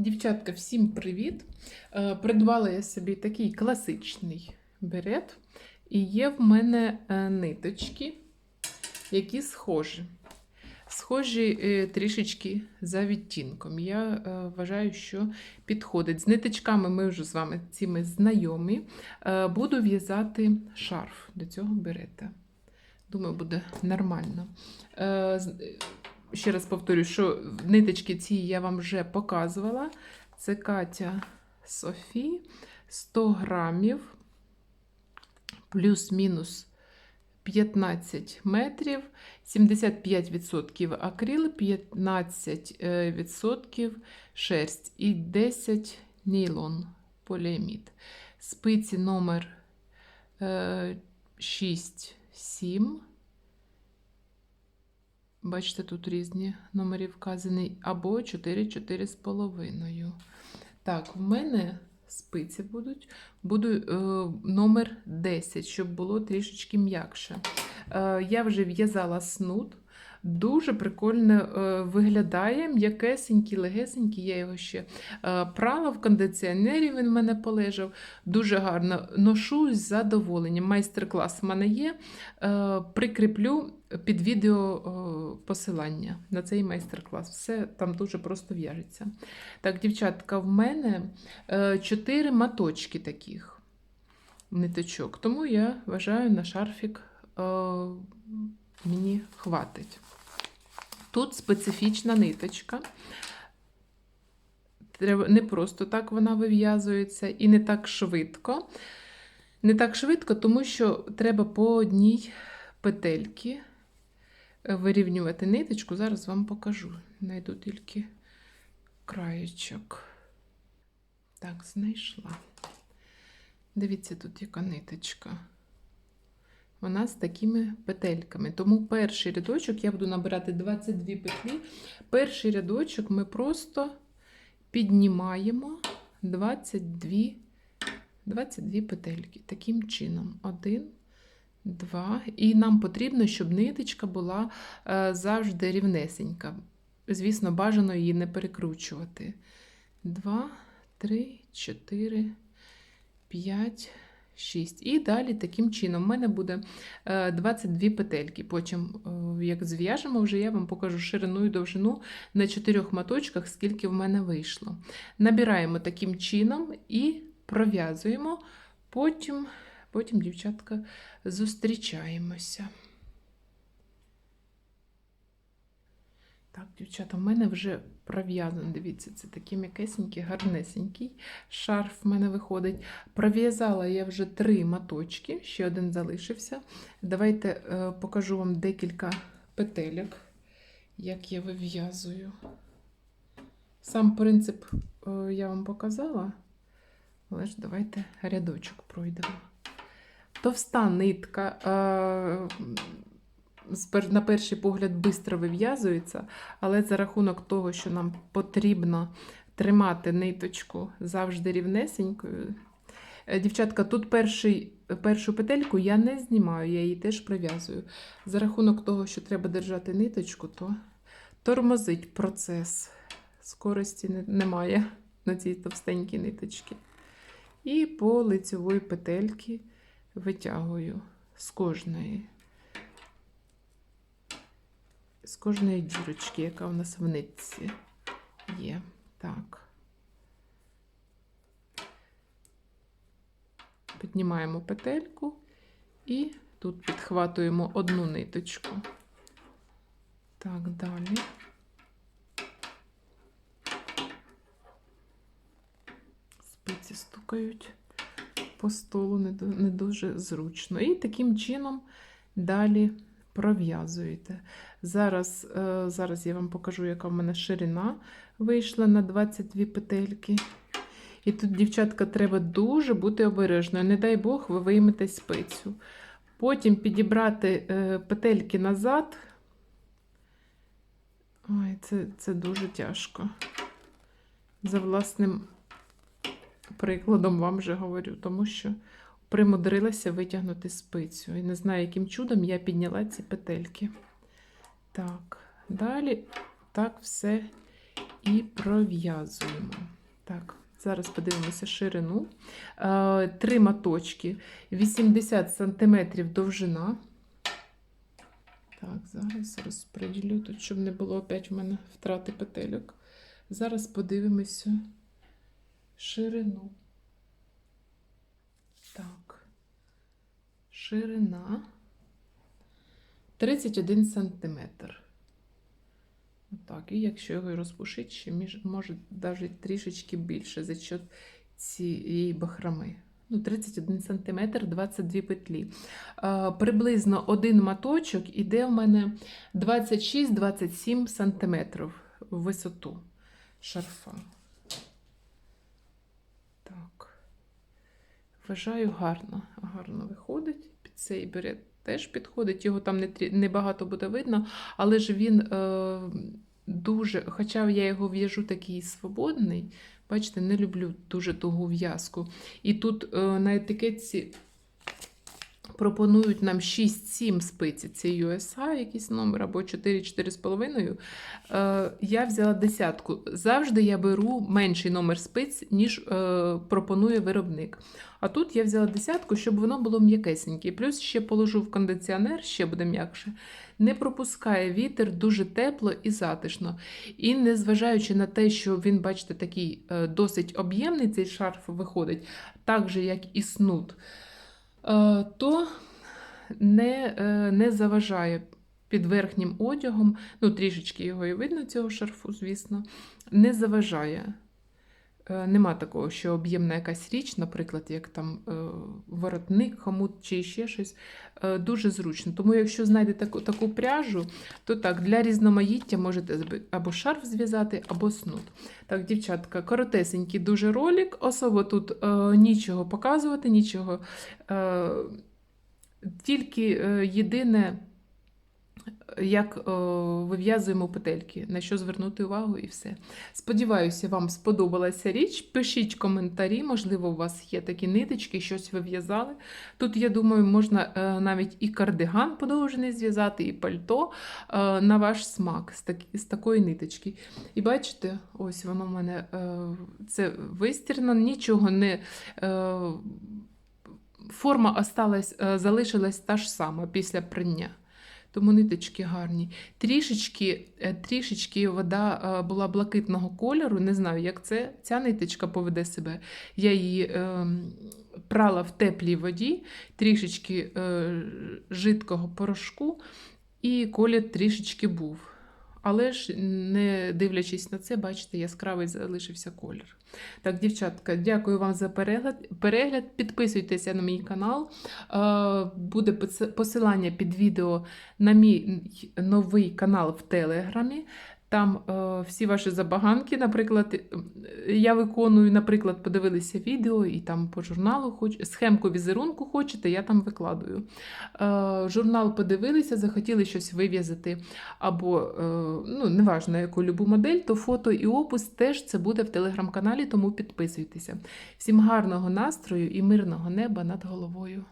Дівчатка, всім привіт! Е, Придбала я собі такий класичний берет, і є в мене е, ниточки, які схожі. Схожі е, трішечки за відтінком. Я вважаю, що підходить. З ниточками ми вже з вами цими знайомі. Буду в'язати шарф до цього берета. Думаю, буде нормально. Е, ще раз повторю, що ниточки ці я вам вже показувала. Це Катя Софі 100 грамів, плюс-мінус 15 метрів, 75% акрил, 15% шерсть і 10 нейлон поліамід. Спиці номер 6-7. Бачите, тут різні номери вказані, або 4, 4,5. Так, в мене спиці будуть. Буду е, номер 10, щоб було трішечки м'якше. Е, я вже в'язала снуд. Дуже прикольно е, виглядає, м'якесенький, легесенький. Я його ще е, прала в кондиціонері, він в мене полежав. Дуже гарно ношу з задоволенням. Майстер-клас в мене є. Е, прикріплю під відео посилання на цей майстер-клас. Все там дуже просто в'яжеться. Так, дівчатка, в мене е, чотири маточки таких ниточок, тому я вважаю на шарфік мені хватить. Тут специфічна ниточка. Не просто так вона вив'язується і не так швидко. Не так швидко, тому що треба по одній петельці вирівнювати ниточку. Зараз вам покажу. Найду тільки краєчок. Так, знайшла. Дивіться, тут яка ниточка. Вона з такими петельками. Тому перший рядочок я буду набирати 22 петлі. Перший рядочок ми просто піднімаємо 22, 22 петельки. Таким чином. Один, два. І нам потрібно, щоб ниточка була е, завжди рівнесенька. Звісно, бажано її не перекручувати. Два, три, чотири, п'ять. 6. І далі таким чином. в мене буде е, 22 петельки. Потім, е, як зв'яжемо, вже я вам покажу ширину і довжину на 4 маточках, скільки в мене вийшло. Набираємо таким чином і пров'язуємо. Потім, потім, дівчатка, зустрічаємося. Так, дівчата, в мене вже пров'язаний. Дивіться, це такий м'якесенький, гарнесенький шарф в мене виходить. Пров'язала я вже три маточки, ще один залишився. Давайте е, покажу вам декілька петельок, як я вив'язую. Сам принцип е, я вам показала, але ж давайте рядочок пройдемо. Товста нитка. Е, на перший погляд швидко вив'язується, але за рахунок того, що нам потрібно тримати ниточку завжди рівнесенькою. Е, Дівчатка, тут перший, першу петельку я не знімаю, я її теж прив'язую. За рахунок того, що треба держати ниточку, то тормозить процес. Скорості немає на цій товстенькій ниточці. І по лицевої петельки витягую з кожної з кожної дірочки, яка у нас в нитці є. Так. Піднімаємо петельку і тут підхватуємо одну ниточку. Так, далі. Спиці стукають по столу не, дуже зручно. І таким чином далі пров'язуєте. Зараз, е, зараз я вам покажу, яка в мене ширина вийшла на 22 петельки. І тут, дівчатка, треба дуже бути обережною. Не дай Бог, ви виймете спицю. Потім підібрати е, петельки назад. Ой, це, це дуже тяжко. За власним прикладом вам вже говорю, тому що примудрилася витягнути спицю. І не знаю, яким чудом я підняла ці петельки. Так, далі так все і пров'язуємо. Так, зараз подивимося ширину. Е, Три маточки, 80 см довжина. Так, зараз розподілю тут, щоб не було опять в мене втрати петельок. Зараз подивимося ширину. Так. Ширина 31 сантиметр. Отак. І якщо його розпушити, ще може навіть трішечки більше за счет цієї бахрами. Ну, 31 см, 22 петлі. Е, приблизно один маточок іде в мене 26-27 см в висоту шарфа. Так. Вважаю гарно. Гарно виходить. Цей берет теж підходить. Його там не, трі- не багато буде видно, але ж він е, дуже, хоча я його в'яжу такий свободний, бачите, не люблю дуже тугу в'язку. І тут е, на етикетці пропонують нам 6-7 спиці. Це USA, якийсь номер, або 4-4,5. Е, я взяла десятку. Завжди я беру менший номер спиць, ніж е, пропонує виробник. А тут я взяла десятку, щоб воно було м'якесеньке. Плюс ще положу в кондиціонер, ще буде м'якше. Не пропускає вітер, дуже тепло і затишно. І незважаючи на те, що він, бачите, такий е, досить об'ємний, цей шарф виходить, так же, як і снуд, то не, е, не заважає під верхнім одягом, ну трішечки його і видно, цього шарфу, звісно, не заважає. Е, Нема такого, що об'ємна якась річ, наприклад, як там е, воротник, хомут чи ще щось, е, дуже зручно. Тому, якщо знайдете таку, таку пряжу, то так, для різноманіття можете або шарф зв'язати, або снуд. Так, дівчатка, коротесенький дуже ролик, особо тут е, нічого показувати, нічого. Е, тільки єдине, як е, вив'язуємо петельки, на що звернути увагу і все. Сподіваюся, вам сподобалася річ. Пишіть коментарі, можливо, у вас є такі ниточки, щось ви в'язали. Тут, я думаю, можна е, навіть і кардиган подовжений зв'язати, і пальто е, на ваш смак з, такі, з такої ниточки. І бачите, ось воно в мене це вистірно, нічого не. Форма осталась, залишилась та ж сама після прання. Тому ниточки гарні. Трішечки, е, трішечки вода е, була блакитного кольору. Не знаю, як це ця ниточка поведе себе. Я її е, прала в теплій воді, трішечки е, жидкого порошку, і колір трішечки був. Але ж, не дивлячись на це, бачите, яскравий залишився колір. Так, дівчатка, дякую вам за перегляд. перегляд. Підписуйтеся на мій канал. Е, Буде посилання під відео на мій новий канал в Телеграмі. Там е, всі ваші забаганки, наприклад, е, я виконую, наприклад, подивилися відео і там по журналу хоч, схемку візерунку хочете, я там викладую. Е, журнал подивилися, захотіли щось вив'язати, або, е, ну, неважно, яку любу модель, то фото і опис теж це буде в телеграм-каналі, тому підписуйтеся. Всім гарного настрою і мирного неба над головою.